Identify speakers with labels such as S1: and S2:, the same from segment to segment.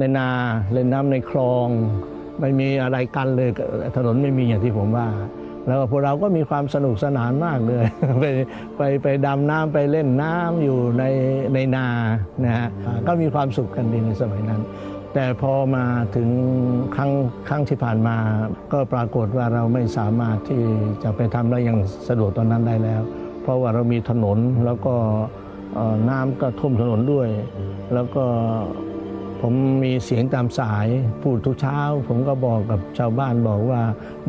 S1: ในนาเล่นน้ำในคลอง ไม่มีอะไรกันเลยถนนไม่มีอย่างที่ผมว่า แล้วพวกเราก็มีความสนุกสนานมากเลย ไปไปไปดำน้ำไปเล่นน้ำอยู่ในในนานะฮะก็มีความสุขกันดีในสมัยนั้น แต่พอมาถึงครั้งครั้งที่ผ่านมา ก็ปรากฏว่าเราไม่สามารถที่จะไปทำได้อย่างสะดวกตอนนั้นได้แล้ว เพราะว่าเรามีถนนแล้วก็น้ำก็ท่วมถนนด้วย แล้วก็ ผมมีเสียงตามสายพูดทุกเช้า ผมก็บอกกับชาวบ้านบอกว่า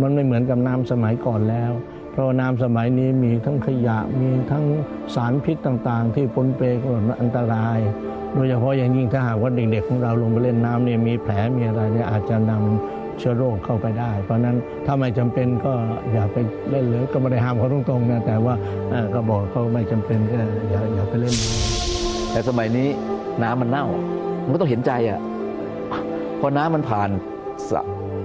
S1: มันไม่เหมือนกับน้ำสมัยก่อนแล้ว เพราะน้ำสมัยนี้มีทั้งขยะมีทั้งสารพิษต่างๆ ที่ปนเปก็อันตราย โดยเฉพาะอย่างยิ่งถ้าหากว่าเด็กๆของเราลงไปเล่นน้ำเนี่ยมีแผลมีอะไรเนี่ยอาจจะนำเชื้อโรคเข้าไปได้ เพราะนั้นถ้าไม่จำเป็นก็อย่าไปเล่นเลยก็ไม่ได้ห้ามเขาตรงๆนะแต่ว่าก็บอกเขาไม่จำเป็นก็อย่าอย่าไปเล่น
S2: แต่สมัยนี้น้ำมันเน่า มันก็ต้องเห็นใจอะพอน้ำมันผ่าน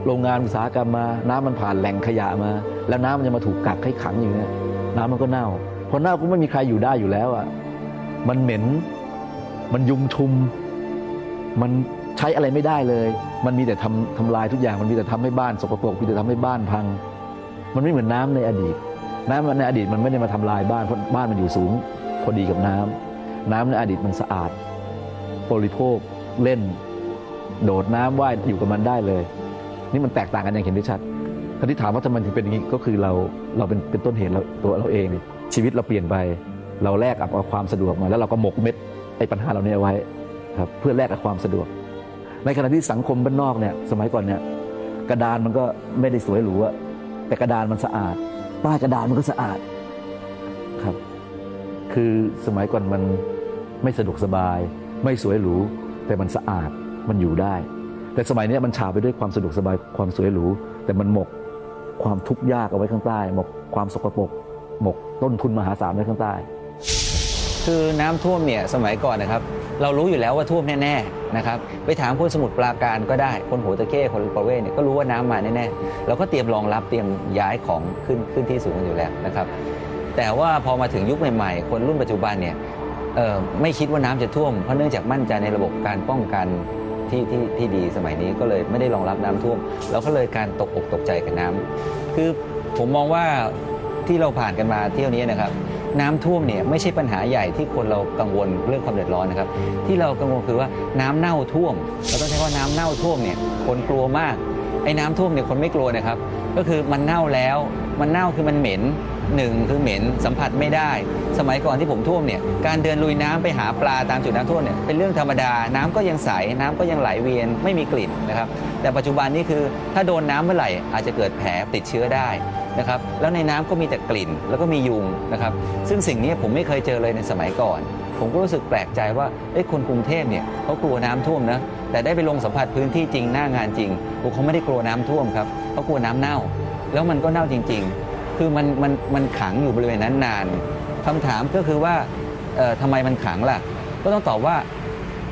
S2: โรงงานอุตสาหกรรมมา น้ำมันผ่านแหล่งขยะมา แล้วน้ำมันจะมาถูกกักให้ขังอยู่เนี่ยน้ำมันก็เน่าพอเน่าก็ไม่มีใครอยู่ได้อยู่แล้วอะมันเหม็นมันยุงชุม มันใช้อะไรไม่ได้เลย มันมีแต่ทำทำลายทุกอย่าง มันมีแต่ทำให้บ้านสกปรก มีแต่ทำให้บ้านพัง มันไม่เหมือนน้ำในอดีต น้ำในอดีตมันไม่ได้มาทำลายบ้าน เพราะบ้านมันอยู่สูงพอดีกับน้ำน้ำในอดีตมันสะอาด บริโภคเล่น โดดน้ำว่ายอยู่กับมันได้เลย นี่มันแตกต่างกันอย่างเห็นได้ชัดคราที่ถามว่าทำไมถึงเป็นอย่างนี้ก็คือเราเราเป็นเป็นต้นเหตุเราตัวเราเองนี่ชีวิตเราเปลี่ยนไป เราแลกกับเอาความสะดวกมา แล้วเราก็หมกเม็ดไอ้ปัญหาเราเนี่ยเอาไว้ครับเพื่อแลกกับความสะดวก ในขณะที่สังคมบ้านนอกเนี่ยสมัยก่อนเนี่ยกระดานมันก็ไม่ได้สวยหรูอะแต่กระดานมันสะอาดป้ายกระดานมันก็สะอาดครับ คือสมัยก่อนมันไม่สะดวกสบาย ไม่สวยหรูแต่มันสะอาดมันอยู่ได้ แต่สมัยนี้มันฉาบไปด้วยความสะดวกสบายความสวยหรูแต่มันหมกความทุกข์ยากเอาไว้ข้างใต้ หมกความสกปรกหมกต้นทุนมหาศาลไว้ข้างใต้
S3: คือน้ำท่วมเนี่ยสมัยก่อนนะครับ เรารู้อยู่แล้วว่าท่วมแน่ๆนะครับไปถามคนสมุทรปราการก็ได้คนหัวตะเข้คนประเวศเนี่ยก็รู้ว่าน้ำมาแน่ๆเราก็เตรียมรองรับเตรียมย้ายของขึ้นขึ้นที่สูงกันอยู่แล้วนะครับแต่ว่าพอมาถึงยุคใหม่ๆ คนรุ่นปัจจุบันเนี่ย ไม่คิดว่าน้ำจะท่วม เพราะเนื่องจากมั่นใจในระบบการป้องกันที่ที่ที่ดีสมัยนี้ก็เลยไม่ได้รองรับน้ำท่วมเราก็เลยการตกอกตกใจกับน้ำคือผมมองว่าที่เราผ่านกันมาเที่ยวนี้นะครับ น้ำท่วมเนี่ยไม่ใช่ปัญหาใหญ่ที่คนเรากังวลเรื่องความเดือดร้อนนะครับ ที่เรากังวลคือว่าน้ำเน่าท่วมเราต้องใช้ว่าน้ำเน่าท่วมเนี่ยคนกลัวมาก ไอ้น้ำท่วมเนี่ยคนไม่กลัวนะครับ ก็คือมันเน่าแล้ว มันเน่าคือมันเหม็นหนึ่งคือเหม็นสัมผัสไม่ได้ สมัยก่อนที่ผมท่วมเนี่ยการเดินลุยน้ำไปหาปลาตามจุดน้ำท่วมเนี่ยเป็นเรื่องธรรมดา น้ำก็ยังใสน้ำก็ยังไหลเวียนไม่มีกลิ่นนะครับแต่ปัจจุบันนี้คือถ้าโดนน้ำเมื่อไหร่อาจจะเกิดแผลติดเชื้อได้นะครับแล้วในน้ำก็มีแต่กลิ่นแล้วก็มียุงนะครับซึ่งสิ่งนี้ผมไม่เคยเจอเลยในสมัยก่อน ผมก็รู้สึกแปลกใจว่าเอ้ยคนกรุงเทพเนี่ยเขากลัวน้ำท่วมนะ แต่ได้ไปลงสัมผัสพื้นที่จริงหน้างานจริงพวกเขาไม่ได้กลัวน้ำท่วมครับเขากลัวน้ำเน่า แล้วมันก็เน่าจริง ๆ คือมันมันมันขังอยู่บริเวณนั้นนานคำถามก็คือว่าเอ่อทำไมมันขังล่ะ ก็ต้องตอบว่า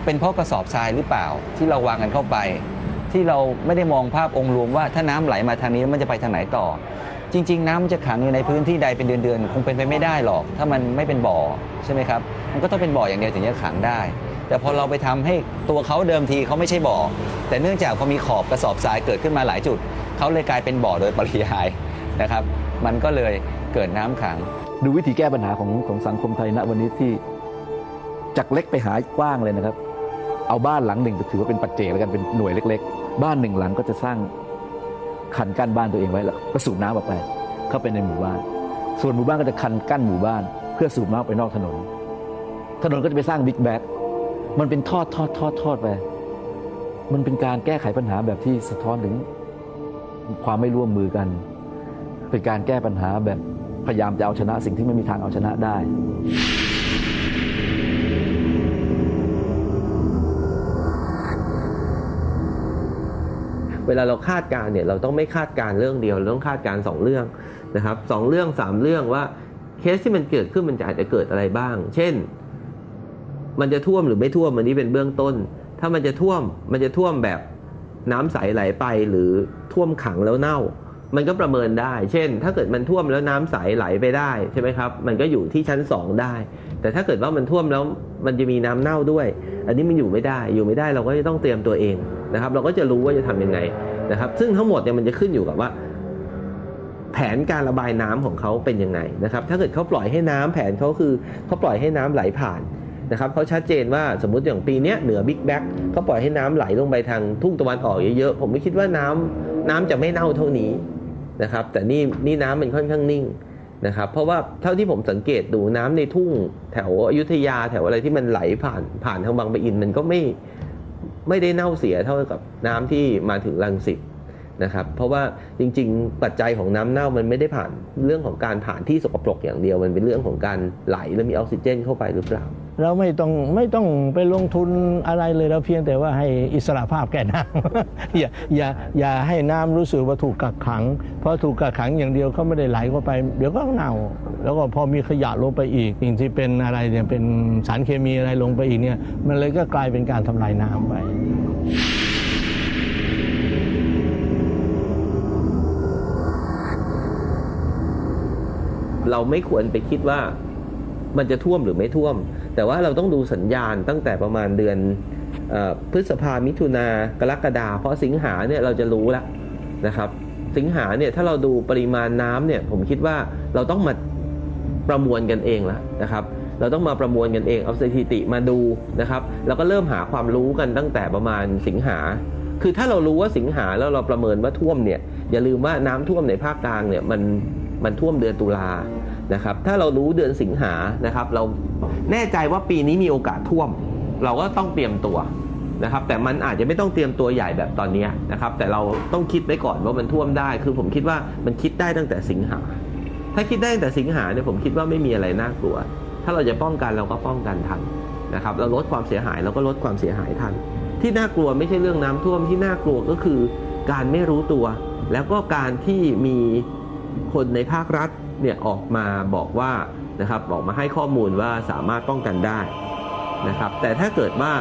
S3: เป็นเพราะกระสอบทรายหรือเปล่า ที่เราวางกันเข้าไป ที่เราไม่ได้มองภาพองค์รวมว่าถ้าน้ำไหลมาทางนี้มันจะไปทางไหนต่อ จริง ๆ น้ำมันจะขังอยู่ในพื้นที่ใดเป็นเดือนๆคงเป็นไปไม่ได้หรอก ถ้ามันไม่เป็นบ่อใช่ไหมครับมันก็ต้องเป็นบ่ออย่างเดียวถึงจะขังได้ แต่พอเราไปทำให้ตัวเขาเดิมทีเขาไม่ใช่บ่อ แต่เนื่องจากพอมีขอบกระสอบทรายเกิดขึ้นมาหลายจุด เขาเลยกลายเป็นบ่อโดยปริยายนะครับ มันก็เลยเกิดน้ำขัง
S2: ดูวิธีแก้ปัญหาของของสังคมไทยณวันนี้ที่จากเล็กไปหากว้างเลยนะครับ เอาบ้านหลังหนึ่งถือว่าเป็นปัจเจกแล้วกันเป็นหน่วยเล็ก ๆ บ้านหนึ่งหลังก็จะสร้างคันกั้นบ้านตัวเองไว้แล้วก็สูบน้ำออกไป เข้าไปในหมู่บ้าน ส่วนหมู่บ้านก็จะคันกั้นหมู่บ้าน เพื่อสูบน้ำออกไปนอกถนน ถนนก็จะไปสร้างบิ๊กแบก มันเป็นทอดทอดทอดทอดไป มันเป็นการแก้ไขปัญหาแบบที่สะท้อนถึงความไม่ร่วมมือกัน เป็นการแก้ปัญหาแบบพยายามจะเอาชนะสิ่งที่ไม่มีทางเอาชนะได้
S4: เวลาเราคาดการ์เนี่ยเราต้องไม่คาดการ์เรื่องเดียวเราต้องคาดการ์สองเรื่องนะครับสองเรื่องสามเรื่องว่าเคสที่มันเกิดขึ้นมันจะอาจจะเกิดอะไรบ้าง เช่น มันจะท่วมหรือไม่ท่วมอันนี้เป็นเบื้องต้น ถ้ามันจะท่วมมันจะท่วมแบบน้ำใสไหลไปหรือท่วมขังแล้วเน่า มันก็ประเมินได้ เช่น ถ้าเกิดมันท่วมแล้วน้ำใสไหลไปได้ใช่ไหมครับ มันก็อยู่ที่ชั้น 2 ได้ แต่ถ้าเกิดว่ามันท่วมแล้วมันจะมีน้ำเน่าด้วย อันนี้มันอยู่ไม่ได้ อยู่ไม่ได้เราก็จะต้องเตรียมตัวเองนะครับ เราก็จะรู้ว่าจะทำยังไงนะครับ ซึ่งทั้งหมดเนี่ยมันจะขึ้นอยู่กับว่า แผนการระบายน้ำของเขาเป็นยังไงนะครับ ถ้าเกิดเขาปล่อยให้น้ำแผนเขาคือเขาปล่อยให้น้ำไหลผ่าน นะครับเขาชัดเจนว่าสมมุติอย่างปีเนี้ยเหนือบิ๊กแบ็กเขาปล่อยให้น้ำไหลลงไปทางทุ่งตะวันออกเยอะๆผมไม่คิดว่าน้ำน้ำจะไม่เน่าเท่านี้นะครับแต่นี่นี่น้ำมันค่อนข้างนิ่งนะครับเพราะว่าเท่าที่ผมสังเกตดูน้ำในทุ่งแถวอยุธยาแถวอะไรที่มันไหลผ่านผ่านทางบางปะอินมันก็ไม่ไม่ได้เน่าเสียเท่ากับน้ำที่มาถึงรังสิตนะครับเพราะว่าจริงๆ ปัจจัยของน้ำเน่ามันไม่ได้ผ่านเรื่องของการผ่านที่สกปรกอย่างเดียว มันเป็นเรื่องของการไหลและมีออกซิเจนเข้าไปหรือเปล่า
S1: เราไม่ต้องไม่ต้องไปลงทุนอะไรเลยเราเพียงแต่ว่าให้อิสระภาพแก่น้ำอย่าอย่าอย่าให้น้ำรู้สึกว่าถูกกักขัง เพราะถูกกักขังอย่างเดียวเขาไม่ได้ไหลเข้าไป เดี๋ยวก็เน่า แล้วก็พอมีขยะลงไปอีกสิ่งที่เป็นอะไรเนี่ยเป็นสารเคมีอะไรลงไปอีกเนี่ยมันเลยก็กลายเป็นการทำลายน้ำไป
S4: เราไม่ควรไปคิดว่า มันจะท่วมหรือไม่ท่วม แต่ว่าเราต้องดูสัญญาณตั้งแต่ประมาณเดือนอพฤษภามิถุนากรกฎาเพราะสิงหาเนี่ยเราจะรู้แล้วนะครับ สิงหาเนี่ยถ้าเราดูปริมาณน้ำเนี่ยผมคิดว่าเราต้องมาประมวลกันเองแล้วนะครับเราต้องมาประมวลกันเองเอาสถิติมาดูนะครับ แล้วก็เริ่มหาความรู้กันตั้งแต่ประมาณสิงหา คือถ้าเรารู้ว่าสิงหาแล้วเราประเมินว่าท่วมเนี่ยอย่าลืมว่าน้ำท่วมในภาคกลางเนี่ยมันมันท่วมเดือนตุลา นะครับถ้าเรารู้เดือนสิงหานะครับเราแน่ใจว่าปีนี้มีโอกาสท่วม เราก็ต้องเตรียมตัวนะครับแต่มันอาจจะไม่ต้องเตรียมตัวใหญ่แบบตอนนี้นะครับแต่เราต้องคิดไว้ก่อนว่ามันท่วมได้ คือผมคิดว่ามันคิดได้ตั้งแต่สิงหา ถ้าคิดได้ตั้งแต่สิงหาเนี่ยผมคิดว่าไม่มีอะไรน่ากลัว ถ้าเราจะป้องกันเราก็ป้องกันทันนะครับเราลดความเสียหายเราก็ลดความเสียหายทัน ที่น่ากลัวไม่ใช่เรื่องน้ำท่วมที่น่ากลัวก็คือการไม่รู้ตัว แล้วก็การที่มีคนในภาครัฐ เนี่ยออกมาบอกว่านะครับออกมาให้ข้อมูลว่าสามารถป้องกันได้นะครับ แต่ถ้าเกิดว่า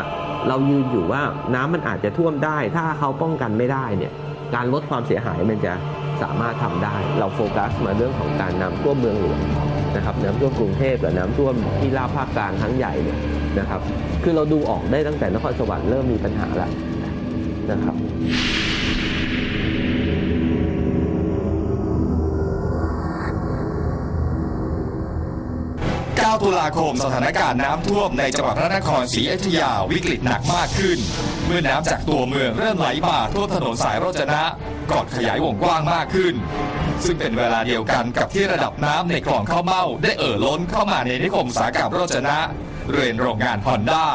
S4: เรายืนอยู่ว่าน้ำมันอาจจะท่วมได้ ถ้าเขาป้องกันไม่ได้เนี่ยการลดความเสียหายมันจะสามารถทำได้ เราโฟกัสมาเรื่องของการน้ำท่วมเมืองหลวงนะครับน้ำท่วมกรุงเทพกับน้ำท่วมที่ราบภาคกลางครั้งใหญ่เนี่ยนะครับ คือเราดูออกได้ตั้งแต่นครสวรรค์เริ่มมีปัญหาแล้วนะครับ
S5: ตุลาคมสถานการณ์น้ำท่วมในจังหวัดพระนครศรีอยุธยาวิกฤตหนักมากขึ้น เมื่อน้ำจากตัวเมืองเริ่มไหลบ่าท่วมถนนสายรจนะก่อนขยายวงกว้างมากขึ้น ซึ่งเป็นเวลาเดียวกันกับที่ระดับน้ำในคลองข้าวเม่าได้เอ่อล้นเข้ามาในนิคมอุตสาหกรรมรจนะ เรือนโรงงานฮอนด้า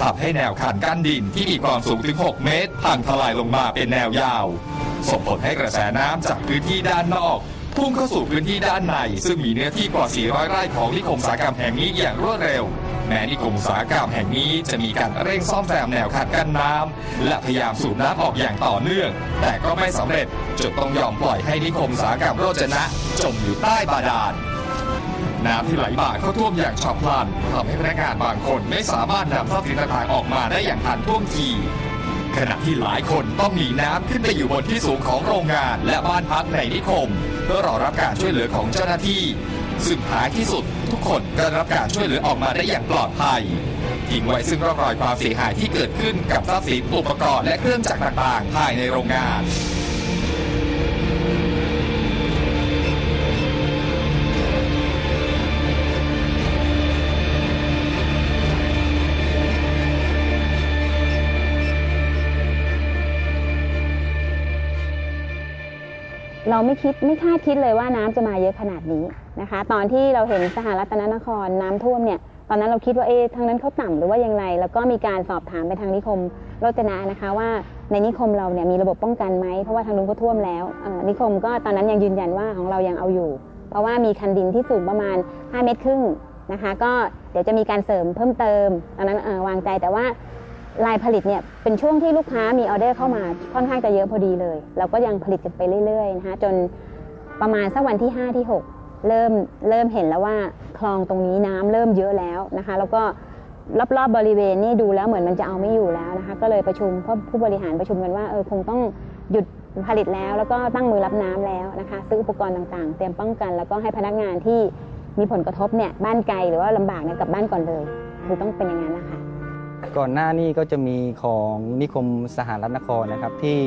S5: ทำให้แนวคันกั้นดินที่มีความสูงถึง 6 เมตร พังทลายลงมาเป็นแนวยาว ส่งผลให้กระแสน้ำจากพื้นที่ด้านนอก พุ่งเข้าสู่พื้นที่ด้านใน ซึ่งมีเนื้อที่กว่า 400 ไร่ของนิคมอุตสาหกรรมแห่งนี้อย่างรวดเร็ว แม้นิคมอุตสาหกรรมแห่งนี้จะมีการเร่งซ่อมแซมแนวคันกั้นน้ำและพยายามสูบน้ำออกอย่างต่อเนื่อง แต่ก็ไม่สำเร็จจนต้องยอมปล่อยให้นิคมอุตสาหกรรมโรจนะ จมอยู่ใต้บาดาลน้ำที่ไหลบ่าเข้าท่วมอย่างฉับพลันทำให้พนักงานบางคนไม่สามารถนำทรัพย์สินต่างๆออกมาได้อย่างทันท่วงทีขณะที่หลายคนต้องหนีน้ำขึ้นไปอยู่บนที่สูงของโรงงานและบ้านพักในนิคม พื่อรอรับการช่วยเหลือของเจ้าหน้าที่ ซึ่งท้ายที่สุดทุกคนก็ได้รับการช่วยเหลือออกมาได้อย่างปลอดภัยทิ้งไว้ซึ่งร่องรอยความเสียหายที่เกิดขึ้นกับทรัพย์สินอุปกรณ์และเครื่องจักรต่างๆ ภายในโรงงาน
S6: เราไม่คิดไม่คาดคิดเลยว่าน้ำจะมาเยอะขนาดนี้นะคะ ตอนที่เราเห็นสหรัฐนครน้ำท่วมเนี่ยตอนนั้นเราคิดว่าเอ๊ะทางนั้นเขาต่ำหรือว่ายังไง แล้วก็มีการสอบถามไปทางนิคมโรจนะนะคะว่าในนิคมเราเนี่ยมีระบบป้องกันไหมเพราะว่าทางนู้นก็ท่วมแล้วนิคมก็ตอนนั้นยังยืนยันว่าของเรายังเอาอยู่ เพราะว่ามีคันดินที่สูงประมาณ 5 เมตรครึ่งนะคะ ก็เดี๋ยวจะมีการเสริมเพิ่มเติมตอนนั้นวางใจแต่ว่า ลายผลิตเนี่ยเป็นช่วงที่ลูกค้ามีออเดอร์เข้ามาค่อนข้างจะเยอะพอดีเลย เราก็ยังผลิตกันไปเรื่อยๆนะคะจนประมาณสักวันที่ 5 ที่ 6 เริ่มเริ่มเห็นแล้วว่าคลองตรงนี้น้ำเริ่มเยอะแล้วนะคะ แล้วก็รอบๆบริเวณนี่ดูแล้วเหมือนมันจะเอาไม่อยู่แล้วนะคะ ก็เลยประชุมพผู้บริหารประชุมกันว่าเออคงต้องหยุดผลิตแล้วแล้วก็ตั้งมือรับน้ำแล้วนะคะ ซื้ออุปกรณ์ต่างๆ เตรียมป้องกัน แล้วก็ให้พนักงานที่มีผลกระทบเนี่ยบ้านไกลหรือว่าลำบากเนี่ยกลับบ้านก่อนเลย คือต้องเป็นอย่างนั้นนะคะ
S7: ก่อนหน้านี้ก็จะมีของนิคมสหรัฐนครนะครับ ที่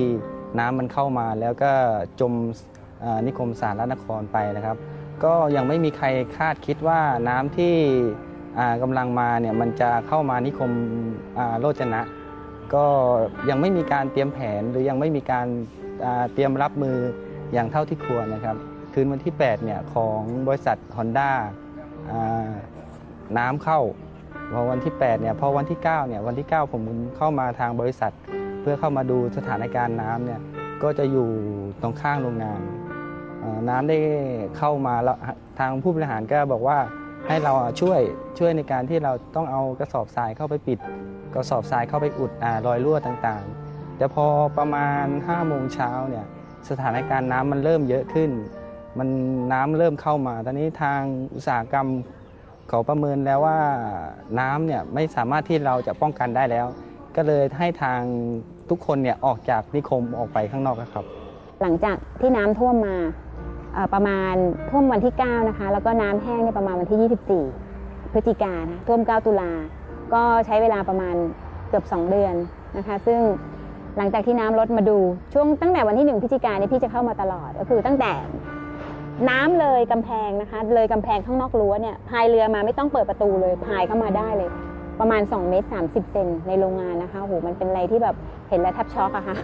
S7: น้ำมันเข้ามาแล้วก็จมนิคมสหรัฐนครไปนะครับ ก็ยังไม่มีใครคาดคิดว่าน้ำที่อ่ากำลังมาเนี่ยมันจะเข้ามานิคมโรจนะ ก็ยังไม่มีการเตรียมแผนหรือยังไม่มีการเตรียมรับมืออย่างเท่าที่ควรนะครับ คืนวันที่8เนี่ยของบริษัท Honda อ่าน้ำเข้า พอวันที่8เนี่ยพอวันที่9เนี่ยวันที่ 9 ผมเข้ามาทางบริษัท เพื่อเข้ามาดูสถานการณ์น้ำเนี่ยก็จะอยู่ตรงข้างโรงงาน น้ำได้เข้ามาแล้วทางผู้บริหารก็บอกว่าให้เราช่วยช่วยในการที่เราต้องเอากระสอบทรายเข้าไปปิด กระสอบทรายเข้าไปอุดอรอยรั่วต่างๆ แต่พอประมาณ5โมงเช้าเนี่ยสถานการณ์น้ำมันเริ่มเยอะขึ้น มันน้ำเริ่มเข้ามา ตอนนี้ทางอุตสาหกรรม เขาประเมินแล้วว่าน้ำเนี่ยไม่สามารถที่เราจะป้องกันได้แล้ว ก็เลยให้ทางทุกคนเนี่ยออกจากนิคมออกไปข้างนอกครับ
S6: หลังจากที่น้ำท่วมมาประมาณท่วมวันที่ 9 นะคะ แล้วก็น้ำแห้งเนี่ยประมาณวันที่ 24 พฤศจิกายนะท่วม 9 ตุลา ก็ใช้เวลาประมาณเกือบ 2 เดือนนะคะ ซึ่งหลังจากที่น้ำลดมาดูช่วงตั้งแต่วันที่ 1พฤศจิกายนเนี่ยพี่จะเข้ามาตลอด ก็คือตั้งแต่ น้ำเลยกำแพงนะคะ เลยกำแพงข้างนอกรั้วเนี่ยพายเรือมาไม่ต้องเปิดประตูเลยพายเข้ามาได้เลย ประมาณ2เมตร30เซนในโรงงานนะคะโหมันเป็นอะไรที่แบบเห็นแล้วแทบช็อกอะค่ะ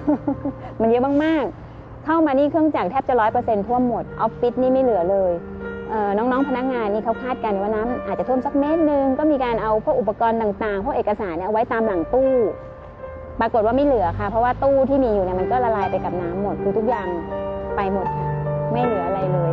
S6: มันเยอะมากๆ เข้ามานี่เครื่องจักรแทบจะร้อยเปอร์เซ็นต์ท่วมหมดออฟฟิศนี่ไม่เหลือเลยเน้องๆ พนักงานนี่เขาคาดกันว่าน้ำอาจจะท่วมสักเมตรหนึงก็มีการเอาพวกอุปกรณ์ต่างๆพวกเอกสารเนี่ยเอาไว้ตามหลังตู้ ปรากฏว่าไม่เหลือค่ะ เพราะว่าตู้ที่มีอยู่เนี่ยมันก็ละลายไปกับน้ำหมดคือทุกอย่างไปหมดค่ะ ไม่เหลืออะไรเลย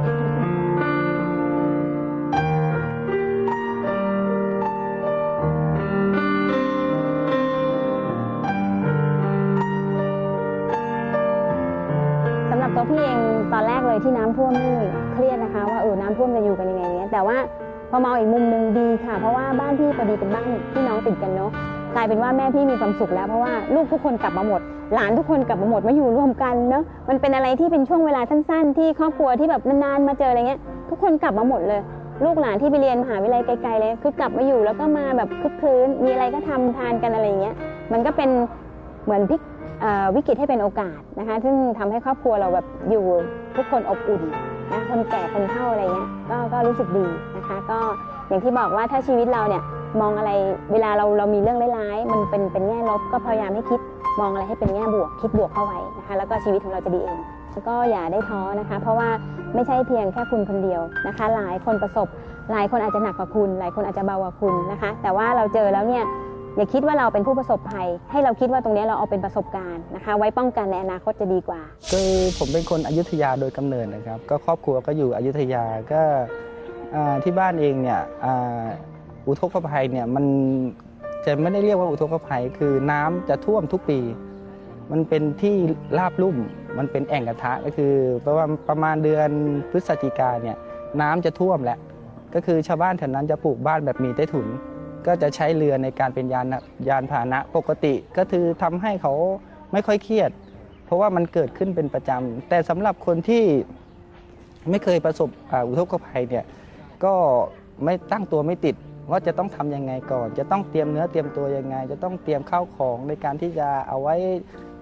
S6: สำหรับตัวพี่เองตอนแรกเลยที่น้ำท่วมนี่เครียดนะคะ ว่าเออน้ำท่วมจะอยู่กันยังไงเนี้ยแต่ว่าพอมองอีกมุมหนึ่งดีค่ะ เพราะว่าบ้านพี่พอดีเป็นบ้านพี่น้องติดกันเนาะกลายเป็นว่าแม่พี่มีความสุขแล้วเพราะว่าลูกทุกคนกลับมาหมด หลานทุกคนกลับมาหมดมาอยู่ร่วมกันเนาะมันเป็นอะไรที่เป็นช่วงเวลาสั้นๆ ที่ครอบครัวที่แบบนานๆมาเจออะไรเงี้ยทุกคนกลับมาหมดเลย ลูกหลานที่ไปเรียนมหาวิทยาลัยไกลๆเลย คือกลับมาอยู่แล้วก็มาแบบคึกคืนมีอะไรก็ทำทานกันอะไรเงี้ยมันก็เป็นเหมือนพลิกวิกฤตให้เป็นโอกาสนะคะ ซึ่งทำให้ครอบครัวเราแบบอยู่ทุกคนอบอุ่นนะคนแก่คนเฒ่าอะไรเงี้ยก็ก็รู้สึกดีนะคะ ก็อย่างที่บอกว่าถ้าชีวิตเราเนี่ย มองอะไรเวลาเราเรามีเรื่องร้ายๆ มันเป็นเป็นแง่ลบก็พยายามให้คิดมองอะไรให้เป็นแง่บวก คิดบวกเข้าไว้นะคะ แล้วก็ชีวิตของเราจะดีเองแล้วก็อย่าได้ท้อนะคะ เพราะว่าไม่ใช่เพียงแค่คุณคนเดียวนะคะ หลายคนประสบ หลายคนอาจจะหนักกว่าคุณ หลายคนอาจจะเบากว่าคุณนะคะ แต่ว่าเราเจอแล้วเนี่ยอย่าคิดว่าเราเป็นผู้ประสบภัย ให้เราคิดว่าตรงนี้เราเอาเป็นประสบการณ์นะคะ ไว้ป้องกันในอนาคตจะดีกว่า
S7: คือผมเป็นคนอยุธยาโดยกำเนิดนะครับ ก็ครอบครัวก็อยู่อยุธยาก็ที่บ้านเองเนี่ย อุทกภัยเนี่ยมันจะไม่ได้เรียกว่าอุทกภัย คือน้ำจะท่วมทุกปี มันเป็นที่ราบลุ่ม มันเป็นแอ่งกระทะก็คือประมาณประมาณเดือนพฤศจิกาเนี่ยน้ำจะท่วมแหละก็คือชาวบ้านแถวนั้นจะปลูกบ้านแบบมีใต้ถุน ก็จะใช้เรือในการเป็นยานยานพาหนะปกติ ก็คือทำให้เขาไม่ค่อยเครียด เพราะว่ามันเกิดขึ้นเป็นประจำแต่สำหรับคนที่ไม่เคยประสบอุทกภัยเนี่ยก็ไม่ตั้งตัวไม่ติด ว่าจะต้องทำยังไงก่อน จะต้องเตรียมเนื้อเตรียมตัวยังไง จะต้องเตรียมข้าวของในการที่จะเอาไว้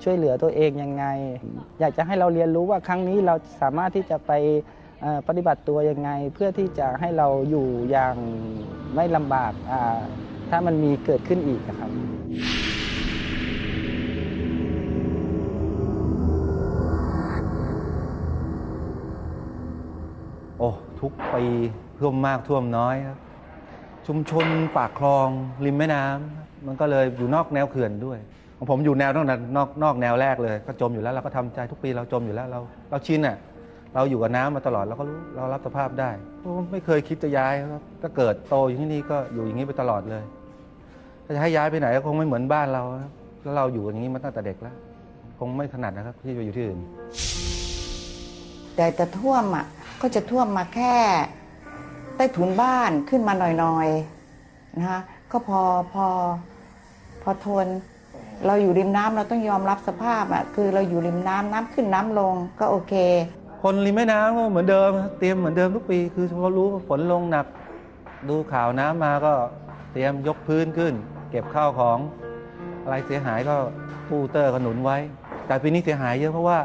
S7: ช่วยเหลือตัวเองยังไง อยากจะให้เราเรียนรู้ว่าครั้งนี้เราสามารถที่จะไปปฏิบัติตัวยังไง เพื่อที่จะให้เราอยู่อย่างไม่ลำบากถ้ามันมีเกิดขึ้นอีกนะครับ
S8: โอ้ทุกปีท่วมมากท่วมน้อยครับ ชุมชนปากคลองริมแม่น้ำมันก็เลยอยู่นอกแนวเขื่อนด้วยของผมอยู่แนวตั้งแต่นอกนอกแนวแรกเลย ก็จมอยู่แล้วเราก็ทำใจทุกปีเราจมอยู่แล้วเราเราชินอะเราอยู่กับน้ำมาตลอดเราก็รู้เรารับสภาพได้โอ้ไม่เคยคิดจะย้ายครับก็เกิดโตอยู่ที่นี่ก็อยู่อย่างนี้ไปตลอดเลย ถ้าจะให้ย้ายไปไหนก็คงไม่เหมือนบ้านเราครับแล้วเราอยู่อย่างนี้มาตั้งแต่เด็กแล้ว คงไม่ถนัดนะครับที่จะอยู่ที่อื่น
S9: แต่จะท่วมอะก็จะท่วมมาแค่ ใต้ถุนบ้านขึ้นมาหน่อยๆนะคะก็พอพอพอทน เราอยู่ริมน้ำเราต้องยอมรับสภาพอะคือเราอยู่ริมน้ำน้ำขึ้นน้ำลงก็โอเค
S8: คนริมแม่น้ำก็เหมือนเดิม เตรียมเหมือนเดิมทุกปี คือพอรู้ว่าฝนลงหนัก ดูข่าวน้ำมาก็เตรียมยกพื้นขึ้น เก็บข้าวของ อะไรเสียหายก็ปูเตอร์ก็หนุนไว้ แต่ปีนี้เสียหายเยอะเพราะว่า